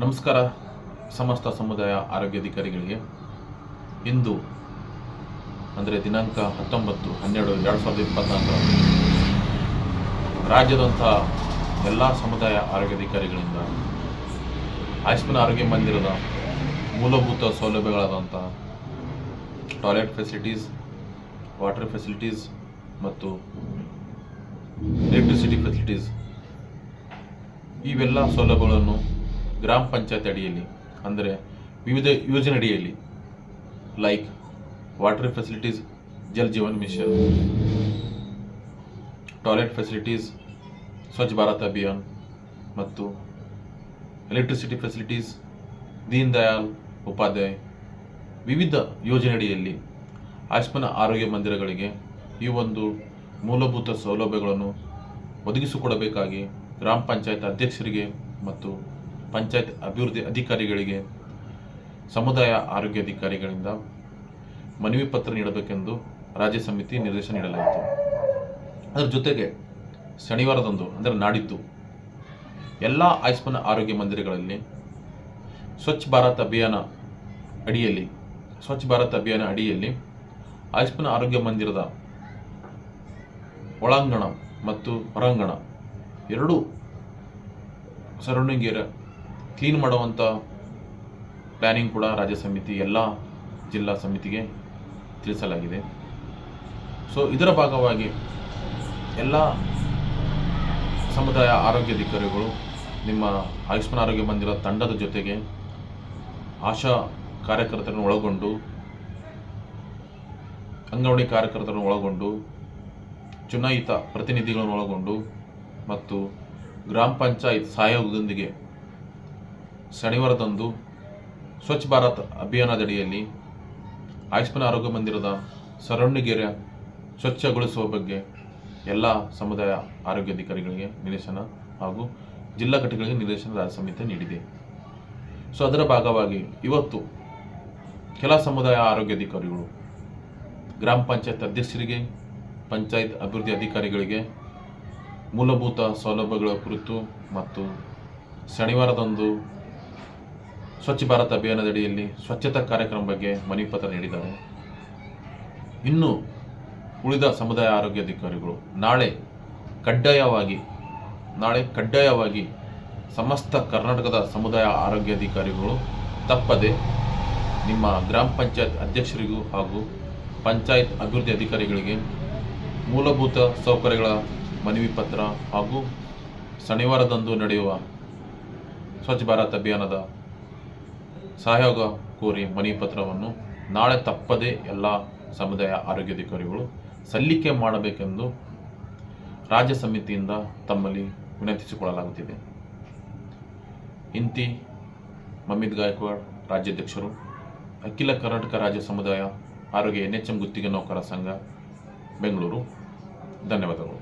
ನಮಸ್ಕಾರ. ಸಮಸ್ತ ಸಮುದಾಯ ಆರೋಗ್ಯಾಧಿಕಾರಿಗಳಿಗೆ ಇಂದು ಅಂದರೆ ದಿನಾಂಕ ಹತ್ತೊಂಬತ್ತು ಹನ್ನೆರಡು ಎರಡು ಸಾವಿರದ ಇಪ್ಪತ್ತ್ನಾಲ್ಕರ ರಾಜ್ಯದಂಥ ಎಲ್ಲ ಸಮುದಾಯ ಆರೋಗ್ಯಾಧಿಕಾರಿಗಳಿಂದ ಆಯುಷ್ಮಾನ್ ಆರೋಗ್ಯ ಮಂದಿರದ ಮೂಲಭೂತ ಸೌಲಭ್ಯಗಳಾದಂಥ ಟಾಯ್ಲೆಟ್ ಫೆಸಿಲಿಟೀಸ್, ವಾಟರ್ ಫೆಸಿಲಿಟೀಸ್ ಮತ್ತು ಎಲೆಕ್ಟ್ರಿಸಿಟಿ ಫೆಸಿಲಿಟೀಸ್, ಇವೆಲ್ಲ ಸೌಲಭ್ಯಗಳನ್ನು ಗ್ರಾಮ ಪಂಚಾಯತ್ ಅಡಿಯಲ್ಲಿ, ಅಂದರೆ ವಿವಿಧ ಯೋಜನೆ ಅಡಿಯಲ್ಲಿ like water facilities Jal Jeevan mission toilet facilities Swachh Bharat Abhiyan, ಮತ್ತು ಎಲೆಕ್ಟ್ರಿಸಿಟಿ ಫೆಸಿಲಿಟೀಸ್ ದೀನ್ ದಯಾಳ್ ಉಪಾಧ್ಯಾಯ, ವಿವಿಧ ಯೋಜನೆಯಡಿಯಲ್ಲಿ ಆಯುಷ್ಮಾನ್ ಆರೋಗ್ಯ ಮಂದಿರಗಳಿಗೆ ಈ ಒಂದು ಮೂಲಭೂತ ಸೌಲಭ್ಯಗಳನ್ನು ಒದಗಿಸಿಕೊಡಬೇಕಾಗಿ ಗ್ರಾಮ ಪಂಚಾಯತ್ ಅಧ್ಯಕ್ಷರಿಗೆ ಮತ್ತು ಪಂಚಾಯತ್ ಅಭಿವೃದ್ಧಿ ಅಧಿಕಾರಿಗಳಿಗೆ, ಸಮುದಾಯ ಆರೋಗ್ಯ ಅಧಿಕಾರಿಗಳಿಂದ ಮನವಿ ಪತ್ರ ನೀಡಬೇಕೆಂದು ರಾಜ್ಯ ಸಮಿತಿ ನಿರ್ದೇಶನ ನೀಡಲಾಯಿತು. ಅದರ ಜೊತೆಗೆ ಶನಿವಾರದಂದು, ಅಂದರೆ ನಾಡಿದ್ದು, ಎಲ್ಲ ಆಯುಷ್ಮಾನ್ ಆರೋಗ್ಯ ಮಂದಿರಗಳಲ್ಲಿ ಸ್ವಚ್ಛ ಭಾರತ್ ಅಭಿಯಾನ ಅಡಿಯಲ್ಲಿ, ಸ್ವಚ್ಛ ಭಾರತ್ ಅಭಿಯಾನ ಅಡಿಯಲ್ಲಿ ಆಯುಷ್ಮಾನ್ ಆರೋಗ್ಯ ಮಂದಿರದ ಒಳಾಂಗಣ ಮತ್ತು ಹೊರಾಂಗಣ ಎರಡೂ ಸರೌಂಡಿಂಗ್ ಕ್ಲೀನ್ ಮಾಡುವಂಥ ಪ್ಲ್ಯಾನಿಂಗ್ ಕೂಡ ರಾಜ್ಯ ಸಮಿತಿ, ಎಲ್ಲ ಜಿಲ್ಲಾ ಸಮಿತಿಗೆ ತಿಳಿಸಲಾಗಿದೆ. ಸೊ ಇದರ ಭಾಗವಾಗಿ ಎಲ್ಲ ಸಮುದಾಯ ಆರೋಗ್ಯ ಅಧಿಕಾರಿಗಳು, ನಿಮ್ಮ ಆಯುಷ್ಮಾನ್ ಆರೋಗ್ಯ ಮಂದಿರ ತಂಡದ ಜೊತೆಗೆ ಆಶಾ ಕಾರ್ಯಕರ್ತರನ್ನು ಒಳಗೊಂಡು, ಅಂಗನವಾಡಿ ಕಾರ್ಯಕರ್ತರನ್ನು ಒಳಗೊಂಡು, ಚುನಾಯಿತ ಪ್ರತಿನಿಧಿಗಳನ್ನು ಒಳಗೊಂಡು ಮತ್ತು ಗ್ರಾಮ ಪಂಚಾಯತ್ ಸಹಯೋಗದೊಂದಿಗೆ ಶನಿವಾರದಂದು ಸ್ವಚ್ಛ ಭಾರತ್ ಅಭಿಯಾನದಡಿಯಲ್ಲಿ ಆಯುಷ್ಮಾನ್ ಆರೋಗ್ಯ ಮಂದಿರದ ಸರೌಂಡಿಂಗ್ ಸ್ವಚ್ಛಗೊಳಿಸುವ ಬಗ್ಗೆ ಎಲ್ಲ ಸಮುದಾಯ ಆರೋಗ್ಯ ಅಧಿಕಾರಿಗಳಿಗೆ ನಿರ್ದೇಶನ ಹಾಗೂ ಜಿಲ್ಲಾ ಘಟಕಗಳಿಗೆ ರಾಜ್ಯ ಸಮಿತಿ ನೀಡಿದೆ. ಸೊ ಅದರ ಭಾಗವಾಗಿ ಇವತ್ತು ಕೆಲ ಸಮುದಾಯ ಆರೋಗ್ಯ ಅಧಿಕಾರಿಗಳು, ಗ್ರಾಮ ಪಂಚಾಯತ್ ಅಧ್ಯಕ್ಷರಿಗೆ, ಪಂಚಾಯತ್ ಅಭಿವೃದ್ಧಿ ಅಧಿಕಾರಿಗಳಿಗೆ ಮೂಲಭೂತ ಸೌಲಭ್ಯಗಳ ಕುರಿತು ಮತ್ತು ಶನಿವಾರದಂದು ಸ್ವಚ್ಛ ಭಾರತ್ ಅಭಿಯಾನದಡಿಯಲ್ಲಿ ಸ್ವಚ್ಛತಾ ಕಾರ್ಯಕ್ರಮ ಬಗ್ಗೆ ಮನವಿ ಪತ್ರ ನೀಡಿದ್ದಾರೆ ಇನ್ನು ಉಳಿದ ಸಮುದಾಯ ಆರೋಗ್ಯ ಅಧಿಕಾರಿಗಳು ನಾಳೆ ಕಡ್ಡಾಯವಾಗಿ ನಾಳೆ ಕಡ್ಡಾಯವಾಗಿ ಸಮಸ್ತ ಕರ್ನಾಟಕದ ಸಮುದಾಯ ಆರೋಗ್ಯ ಅಧಿಕಾರಿಗಳು ತಪ್ಪದೆ ನಿಮ್ಮ ಗ್ರಾಮ ಪಂಚಾಯತ್ ಅಧ್ಯಕ್ಷರಿಗೂ ಹಾಗೂ ಪಂಚಾಯತ್ ಅಭಿವೃದ್ಧಿ ಅಧಿಕಾರಿಗಳಿಗೆ ಮೂಲಭೂತ ಸೌಕರ್ಯಗಳ ಮನವಿ ಪತ್ರ ಹಾಗೂ ಶನಿವಾರದಂದು ನಡೆಯುವ ಸ್ವಚ್ಛ ಭಾರತ್ ಅಭಿಯಾನದ ಸಹಯೋಗ ಕೋರಿ ಮನವಿ ಪತ್ರವನ್ನು ನಾಳೆ ತಪ್ಪದೇ ಎಲ್ಲ ಸಮುದಾಯ ಆರೋಗ್ಯಾಧಿಕಾರಿಗಳು ಸಲ್ಲಿಕೆ ಮಾಡಬೇಕೆಂದು ರಾಜ್ಯ ಸಮಿತಿಯಿಂದ ತಮ್ಮಲ್ಲಿ ವಿನಂತಿಸಿಕೊಳ್ಳಲಾಗುತ್ತಿದೆ. ಇಂತಿ ಮಮ್ಮಿದ್ ಗಾಯಕ್ವಾಡ್, ರಾಜ್ಯಾಧ್ಯಕ್ಷರು, ಅಖಿಲ ಕರ್ನಾಟಕ ರಾಜ್ಯ ಸಮುದಾಯ ಆರೋಗ್ಯ ಎನ್ ಎಚ್ ಎಂ ಗುತ್ತಿಗೆ ನೌಕರ ಸಂಘ, ಬೆಂಗಳೂರು. ಧನ್ಯವಾದಗಳು.